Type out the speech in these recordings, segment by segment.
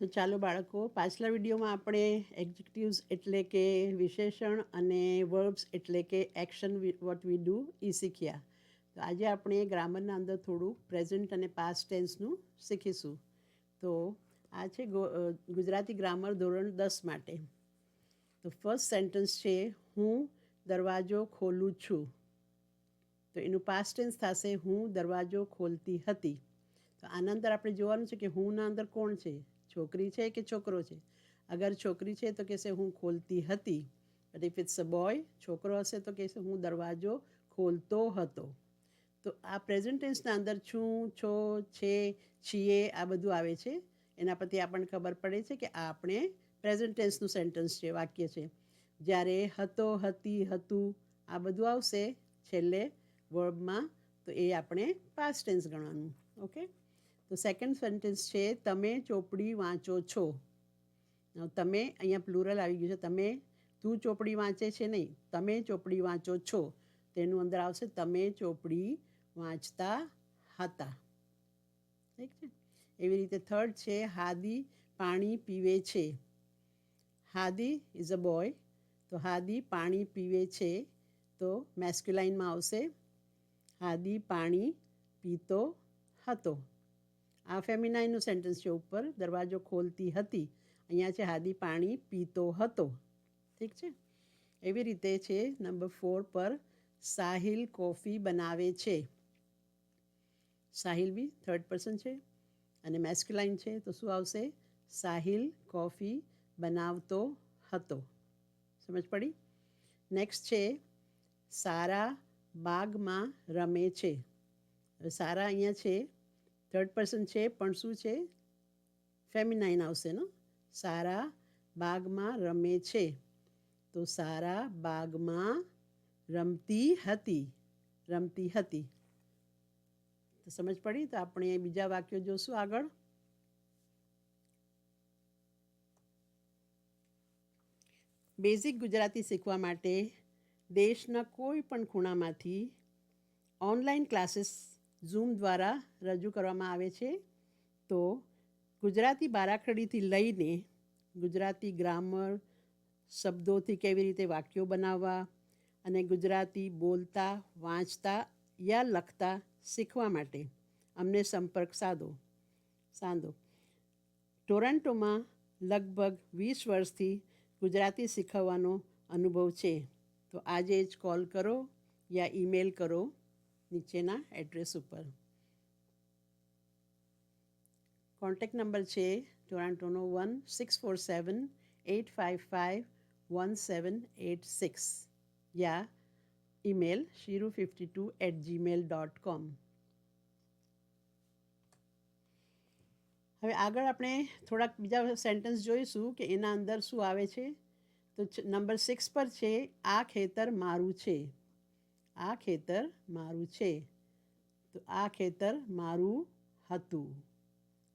તો ચાલો બાળકો, પાછલા વિડીયોમાં આપણે એક્ઝિક્યુટિવ્સ એટલે કે વિશેષણ અને વર્બ્સ એટલે કે એક્શન વોટ વી ડુ એ શીખ્યા. તો આજે આપણે ગ્રામરના અંદર થોડું પ્રેઝન્ટ અને પાસ્ટ ટેન્સનું શીખીશું. તો આ છે ગુજરાતી ગ્રામર ધોરણ દસ માટે. તો ફર્સ્ટ સેન્ટેન્સ છે, હું દરવાજો ખોલું છું. તો એનું પાસ્ટ ટેન્સ થશે, હું દરવાજો ખોલતી હતી. તો આના અંદર આપણે જોવાનું છે કે હુંના અંદર કોણ છે? છોકરી છે કે છોકરો છે? અગર છોકરી છે તો કહેશે, હું ખોલતી હતી. But if it's a boy છોકરો હશે તો કહેશે, હું દરવાજો ખોલતો હતો. તો આ પ્રેઝન્ટ ટેન્સના અંદર છું, છો, છે, છીએ, આ બધું આવે છે. એના પરથી આપણને ખબર પડે છે કે આ આપણે પ્રેઝન્ટ ટેન્સનું સેન્ટેન્સ છે, વાક્ય છે. જ્યારે હતો, હતી, હતું આ બધું આવશે છેલ્લે વર્બમાં તો એ આપણે પાસ્ટ ટેન્સ ગણવાનું. ઓકે તો સેકન્ડ સેન્ટેન્સ છે, તમે ચોપડી વાંચો છો. તમે, અહીંયા પ્લુરલ આવી ગયું છે, તમે, તું ચોપડી વાંચે છે નહીં, તમે ચોપડી વાંચો છો. તેનું અંદર આવશે, તમે ચોપડી વાંચતા હતા. ઠીક છે? એવી રીતે થર્ડ છે, હાદી પાણી પીવે છે. હાદી ઇઝ અ બોય તો હાદી પાણી પીવે છે. તો મેસ્ક્યુલાઇનમાં આવશે, હાદી પાણી પીતો હતો. આ ફેમિનાઇનનું સેન્ટેન્સ છે ઉપર. દરવાજો ખોલતી હતી. અહીંયા છે, હાદી પાણી પીતો હતો. ઠીક છે? એવી રીતે છે, નંબર ફોર પર સાહિલ કોફી બનાવે છે. સાહિલ બી થર્ડ પર્સન છે અને મેસ્ક્યુલાઇન છે. તો શું આવશે? સાહિલ કોફી બનાવતો હતો. સમજ પડી? નેક્સ્ટ છે, સારા બાગમાં રમે છે. સારા અહીંયા છે થર્ડ પર્સન છે પણ શું છે. ફેમિનાઇન આવશે, ને? સારા બાગમાં રમે છે. તો સારા બાગમાં રમતી હતી. રમતી હતી. તો સમજ પડી? તો આપણે બીજા વાક્યો જોશું આગળ. બેઝિક ગુજરાતી શીખવા માટે દેશના કોઈ પણ ખૂણામાંથી ઓનલાઈન ક્લાસીસ ઝૂમ દ્વારા રજૂ કરવામાં આવે છે. તો ગુજરાતી બારાખડીથી લઈને ગુજરાતી ગ્રામર શબ્દોથી કેવી રીતે વાક્યો બનાવવા અને ગુજરાતી બોલતા, વાંચતા યા લખતા શીખવા માટે અમને સંપર્ક સાધો. સાંધો. ટોરન્ટોમાં લગભગ વીસ વર્ષથી ગુજરાતી શીખવવાનો અનુભવ છે. તો આજે જ કોલ કરો યા ઈમેલ કરો. નીચેના એડ્રેસ ઉપર. કોન્ટેક નંબર છે ટોરાન્ટોનો one six four seven eight five five one seven eight six yeah email શીરુ fifty two at Gmail dot com હવે આગળ આપણે થોડાક બીજા સેન્ટેન્સ જોઈશું કે એના અંદર શું આવે છે? તો નંબર સિક્સ પર છે, આ ખેતર મારું છે. આ ખેતર મારું છે. તો આ ખેતર મારું હતું.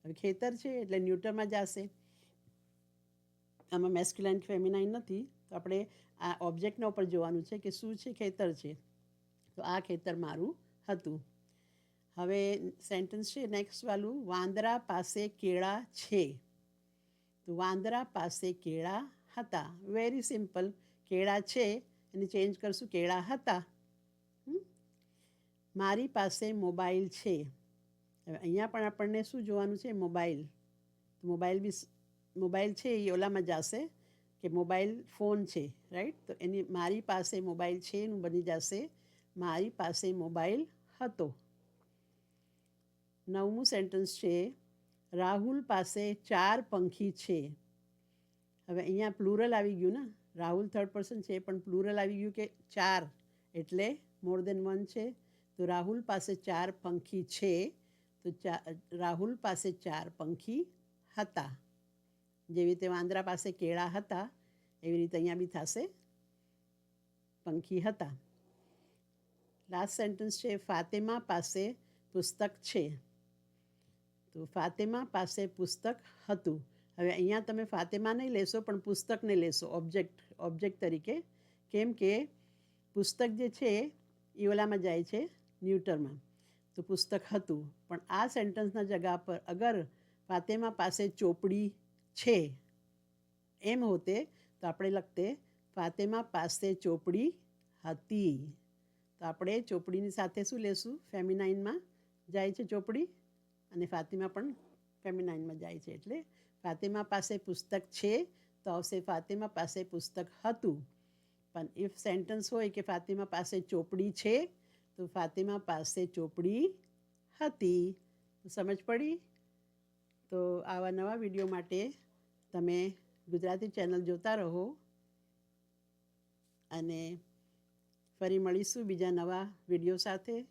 હવે ખેતર છે એટલે ન્યૂટરમાં જશે. આમાં મેસ્ક્યુલાઇન ફેમિનાઇન નથી. તો આપણે આ ઓબ્જેક્ટના ઉપર જોવાનું છે કે શું છે ખેતર છે. તો આ ખેતર મારું હતું. હવે સેન્ટેન્સ છે નેક્સ્ટ વાલું, વાંદરા પાસે કેળા છે. તો વાંદરા પાસે કેળા હતા. વેરી સિમ્પલ કેળા છે. એને ચેન્જ કરશું. કેળા હતા? મારી પાસે મોબાઈલ છે. હવે અહીંયા પણ આપણને શું જોવાનું છે? મોબાઈલ. મોબાઈલ બી મોબાઈલ છે એ ઓલામાં જશે કે મોબાઈલ ફોન છે રાઈટ તો એની, મારી પાસે મોબાઈલ છે એનું બની જશે. મારી પાસે મોબાઈલ હતો. નવમું સેન્ટેન્સ છે, રાહુલ પાસે ચાર પંખી છે. હવે અહીંયા પ્લુરલ આવી ગયું ને? રાહુલ થર્ડ પર્સન છે પણ પ્લુરલ આવી ગયું કે ચાર? એટલે મોર દેન વન છે. તો રાહુલ પાસે ચાર પંખી છે, તો ચા, રાહુલ પાસે ચાર પંખી હતા. જેવી રીતે વાંદરા પાસે કેળા હતા, એવી રીતે અહીંયા બી થશે પંખી હતા. લાસ્ટ સેન્ટેન્સ છે, ફાતેમા પાસે પુસ્તક છે. તો ફાતેમા પાસે પુસ્તક હતું. હવે અહીંયા તમે ફાતેમા નહીં લેશો, પણ પુસ્તકને લેશો ઓબ્જેક્ટ ઓબ્જેક્ટ તરીકે. કેમ કે પુસ્તક જે છે એ ઓલામાં જાય છે ન્યૂટરમાં તો પુસ્તક હતું. પણ આ સેન્ટન્સના જગા પર અગર ફાતેમા પાસે ચોપડી છે, એમ હોતે, તો આપણે લખતે, ફાતેમા પાસે ચોપડી હતી. તો આપણે ચોપડીની સાથે શું લેશું? ફેમિનાઇનમાં જાય છે ચોપડી? અને ફાતિમા પણ ફેમિનાઇનમાં જાય છે. એટલે ફાતિમા પાસે પુસ્તક છે, તો આવશે ફાતિમા પાસે પુસ્તક હતું. પણ ઇફ સેન્ટન્સ હોય કે ફાતિમા પાસે ચોપડી છે તો ફાતિમા પાસે ચોપડી હતી. સમજ પડી? તો આવા નવા વીડિયો માટે તમે ગુજરાતી ચેનલ જોતા રહો અને ફરી મળીશું બીજા નવા વીડિયો સાથે.